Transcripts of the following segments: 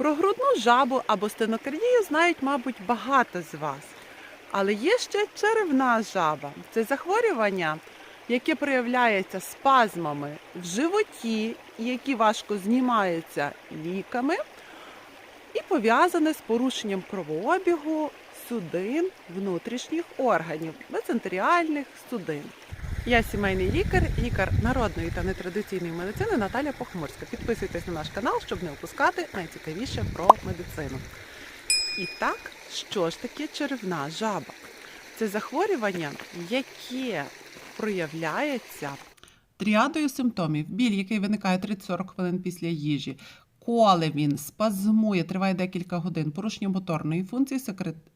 Про грудну жабу або стенокардію знають, мабуть, багато з вас. Але є ще черевна жаба. Це захворювання, яке проявляється спазмами в животі, які важко знімаються ліками, і пов'язане з порушенням кровообігу судин внутрішніх органів, мезентеріальних судин. Я сімейний лікар, лікар народної та нетрадиційної медицини Наталя Похмурська. Підписуйтесь на наш канал, щоб не опускати найцікавіше про медицину. І так, що ж таке черевна жаба? Це захворювання, яке проявляється тріадою симптомів. Біль, який виникає 30-40 хвилин після їжі. Коли він спазмує, триває декілька годин, порушення моторної функції,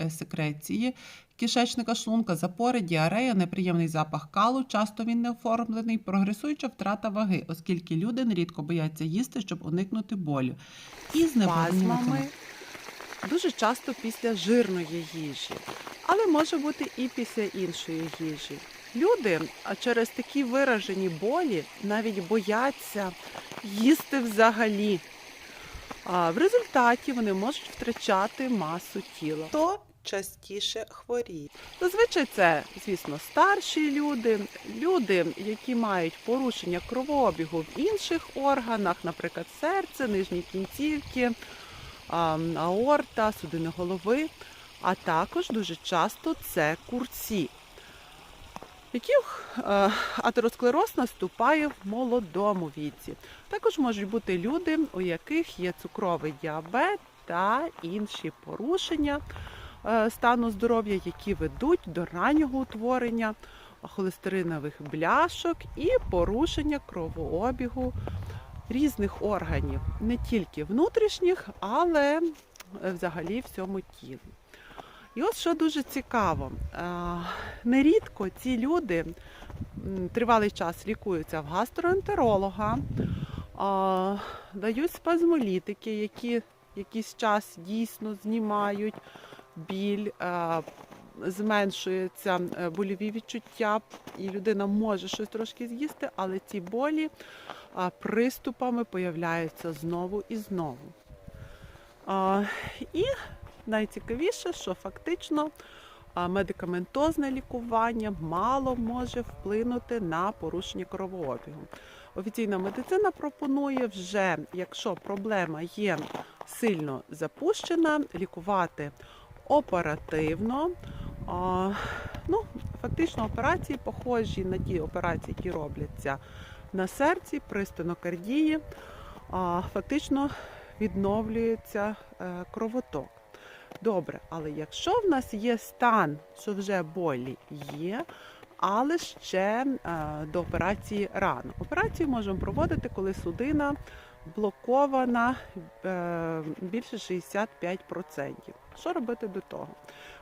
е, секреції, кишечника, шлунка, запори, діарея, неприємний запах калу, часто він не оформлений, прогресуюча втрата ваги, оскільки люди нерідко бояться їсти, щоб уникнути болю. І зневоднювати. Дуже часто після жирної їжі, але може бути і після іншої їжі. Люди через такі виражені болі навіть бояться їсти взагалі. А в результаті вони можуть втрачати масу тіла. Хто частіше хворіє? Зазвичай це, звісно, старші люди, люди, які мають порушення кровообігу в інших органах, наприклад, серце, нижні кінцівки, аорта, судини голови, а також дуже часто це курці яких е, атеросклероз наступає в молодому віці. Також можуть бути люди, у яких є цукровий діабет та інші порушення стану здоров'я, які ведуть до раннього утворення холестеринових бляшок і порушення кровообігу різних органів, не тільки внутрішніх, але е, взагалі всьому тілі. І от що дуже цікаво, а, нерідко ці люди тривалий час лікуються в гастроентеролога, дають спазмолітики, які якийсь час дійсно знімають біль, а, зменшуються е, больові відчуття, і людина може щось трошки з'їсти, але ці болі приступами появляються знову і знову. І найцікавіше, що фактично медикаментозне лікування мало може вплинути на порушення кровообігу. Офіційна медицина пропонує вже, якщо проблема є сильно запущена, лікувати оперативно. Ну, фактично операції похожі на ті операції, які робляться на серці при стенокардії. А, фактично відновлюється е, кровоток. Добре, але якщо в нас є стан, що вже болі є, але ще е, до операції рано. Операцію можемо проводити, коли судина блокована е, більше 65%. Що робити до того?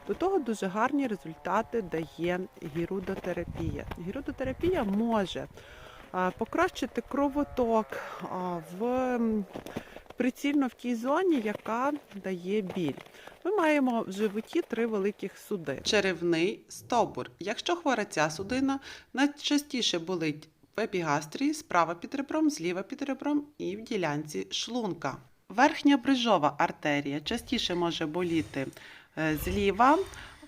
До того дуже гарні результати дає гірудотерапія. Гірудотерапія може е, покращити кровоток е, в прицільно в тій зоні, яка дає біль. Ми маємо в животі три великих суди. Черевний стовбур. Якщо хвора ця судина, найчастіше болить в епігастрії, справа під ребром, зліва під ребром і в ділянці шлунка. Верхня брижова артерія частіше може боліти е, зліва,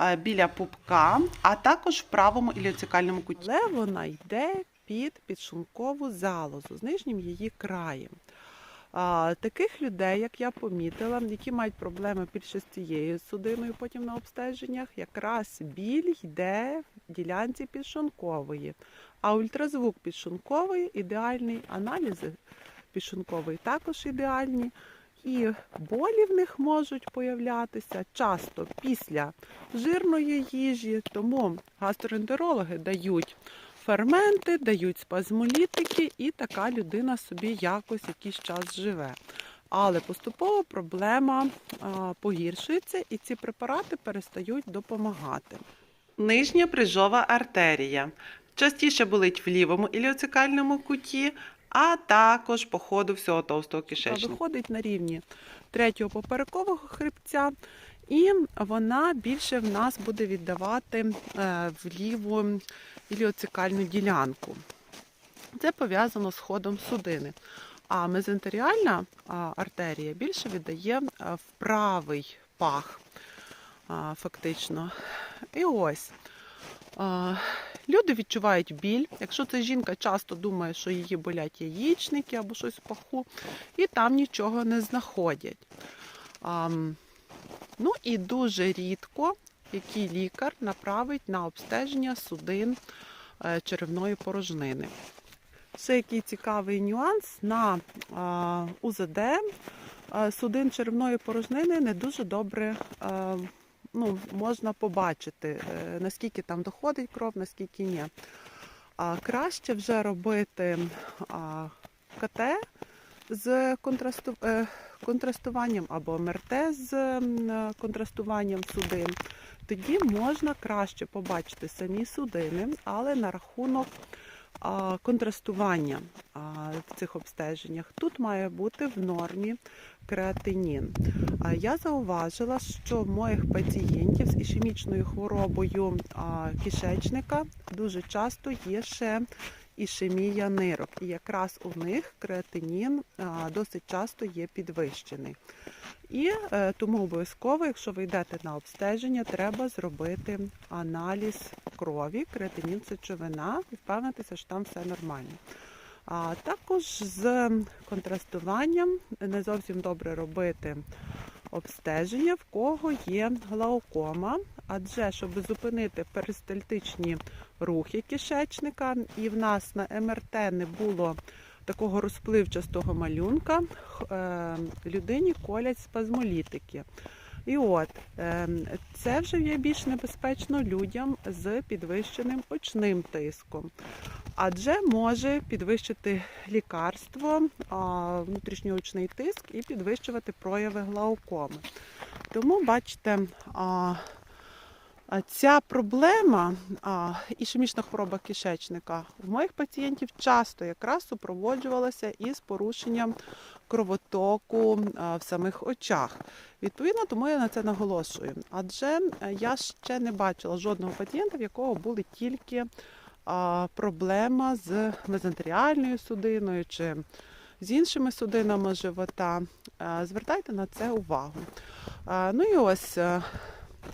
е, біля пупка, а також в правому іліоцикальному куті. Але вона йде під підшлункову залозу з нижнім її краєм. А, таких людей, як я помітила, які мають проблеми більше з цією судиною, потім на обстеженнях, якраз біль йде в ділянці підшлункової. А ультразвук підшлункової ідеальний, аналізи підшлункової також ідеальні. І болі в них можуть появлятися часто після жирної їжі, тому гастроентерологи дають ферменти, дають спазмолітики, і така людина собі якось якийсь час живе. Але поступово проблема погіршується, і ці препарати перестають допомагати. Нижня брижова артерія частіше болить в лівому іліоцикальному куті, а також по ходу всього товстого кишечника. Виходить на рівні третього поперекового хребця, і вона більше в нас буде віддавати е, в ліву іліоцикальну ділянку. Це пов'язано з ходом судини. А мезентеріальна артерія більше віддає в правий пах, фактично. І ось. Люди відчувають біль. Якщо це жінка часто думає, що її болять яєчники або щось в паху, і там нічого не знаходять. Ну і дуже рідко який лікар направить на обстеження судин е, черевної порожнини. Ще який цікавий нюанс на УЗД судин черевної порожнини не дуже добре ну, можна побачити, е, наскільки там доходить кров, наскільки ні. А краще вже робити КТ з контрасту, е, контрастуванням або МРТ з контрастуванням судин. Тоді можна краще побачити самі судини, але на рахунок контрастування в цих обстеженнях тут має бути в нормі креатинін. Я зауважила, що в моїх пацієнтів з ішемічною хворобою кишечника дуже часто є ще ішемія нирок, і якраз у них креатинін досить часто є підвищений. І е, тому обов'язково, якщо ви йдете на обстеження, треба зробити аналіз крові, креатинін сечовина і впевнитися, що там все нормально. А також з контрастуванням не зовсім добре робити обстеження, в кого є глаукома, адже щоб зупинити перистальтичні рухи кишечника, і в нас на МРТ не було такого розпливчастого малюнка, е, людині колять спазмолітики. І от е, це вже є більш небезпечно людям з підвищеним очним тиском, адже може підвищити лікарство, внутрішньоочний тиск і підвищувати прояви глаукоми. Тому бачите, ця проблема а, ішемічна хвороба кишечника в моїх пацієнтів часто якраз супроводжувалася із порушенням кровотоку в самих очах. Відповідно, тому я на це наголошую. Адже е, я ще не бачила жодного пацієнта, в якого були тільки а, проблема з мезентеріальною судиною чи з іншими судинами живота. Е, Звертайте на це увагу. Е, Ну і ось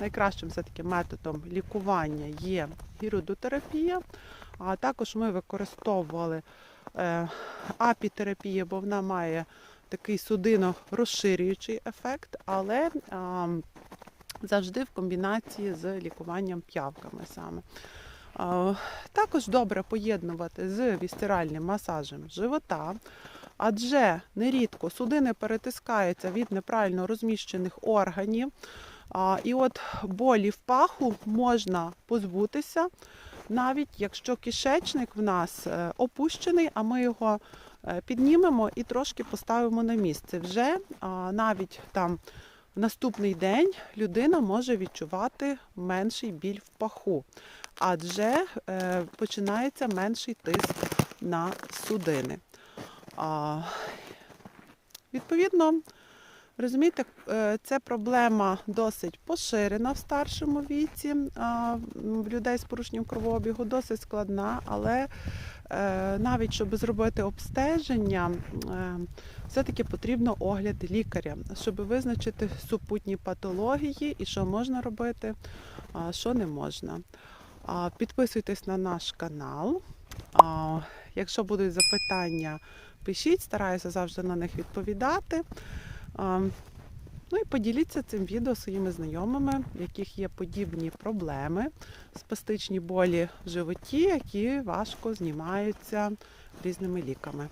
найкращим все-таки методом лікування є гірудотерапія. А також ми використовували е, апітерапію, бо вона має такий судино-розширюючий ефект, але завжди в комбінації з лікуванням п'явками саме. Також добре поєднувати з вісцеральним масажем живота, адже нерідко судини перетискаються від неправильно розміщених органів. І от болі в паху можна позбутися, навіть якщо кишечник в нас е, опущений, а ми його е, піднімемо і трошки поставимо на місце. Вже навіть там в наступний день людина може відчувати менший біль в паху, адже е, починається менший тиск на судини. Відповідно, розумієте, е, це проблема досить поширена в старшому віці в людей з порушенням кровообігу, досить складна, але е, навіть щоб зробити обстеження, е, все-таки потрібно огляд лікаря, щоб визначити супутні патології і що можна робити, а що не можна. Підписуйтесь на наш канал. Якщо будуть запитання, пишіть, стараюся завжди на них відповідати. Ну і поділіться цим відео своїми знайомими, в яких є подібні проблеми, спастичні болі в животі, які важко знімаються різними ліками.